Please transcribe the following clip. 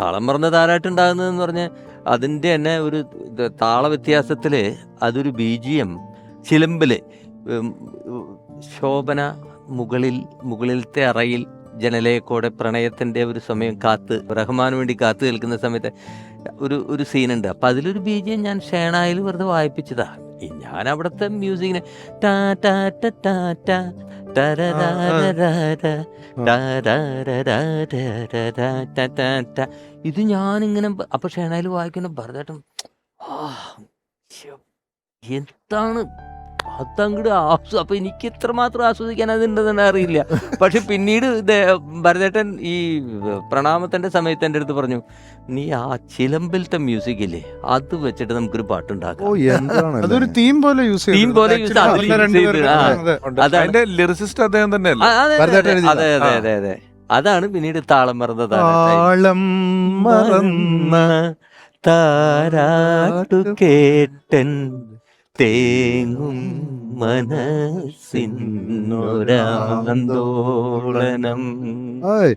താളം മറന്ന് താരാട്ടുണ്ടാകുന്നതെന്ന് പറഞ്ഞാൽ അതിന്റെ തന്നെ ഒരു താള വ്യത്യാസത്തിൽ അതൊരു ബീജിയം ചിലമ്പിൽ ശോഭന മുകളിൽ മുകളിലത്തെ അറയിൽ ജനലയെക്കോടെ പ്രണയത്തിന്റെ ഒരു സമയം കാത്ത് റഹ്മാന് വേണ്ടി കാത്തു നിൽക്കുന്ന സമയത്ത് ഒരു ഒരു സീനുണ്ട്. അപ്പം അതിലൊരു ബീജിയം ഞാൻ ഷേണായിൽ വെറുതെ വായിപ്പിച്ചതാണ് ഞാൻ അവിടുത്തെ മ്യൂസിക്കിനെ ടാ ടാ ടാ ടാ ഇത് ഞാനിങ്ങനെ അപ്പൊ ഷെണയിൽ വായിക്കുന്ന പറഞ്ഞിട്ടും എന്താണ് അതങ്ങട് ആസ്വ അപ്പൊ എനിക്ക് എത്രമാത്രം ആസ്വദിക്കാൻ അതുണ്ടെന്ന് അറിയില്ല. പക്ഷെ പിന്നീട് ഭരതേട്ടൻ ഈ പ്രണാമത്തിന്റെ സമയത്ത് എന്റെ അടുത്ത് പറഞ്ഞു നീ ആ ചിലമ്പിലത്തെ മ്യൂസിക് ഇല്ലേ? അത് വെച്ചിട്ട് നമുക്കൊരു ഓ പാട്ടുണ്ടാക്കാം അതൊരു തീം പോലെ യൂസ് തീം പോലെ യൂസ്. അതിന്റെ ലിറിസിസ്റ്റ് അദ്ദേഹം അതെ, അതെ അതെ. അതെ അതെ അതാണ് പിന്നീട് താളം മറന്ന താളം മറന്ന താരാട്ടു കേട്ടൻ തേങ്ങും മനസ്സിനൊരാന്തോളനം